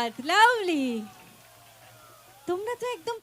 बात लवली. तुमने तो एकदम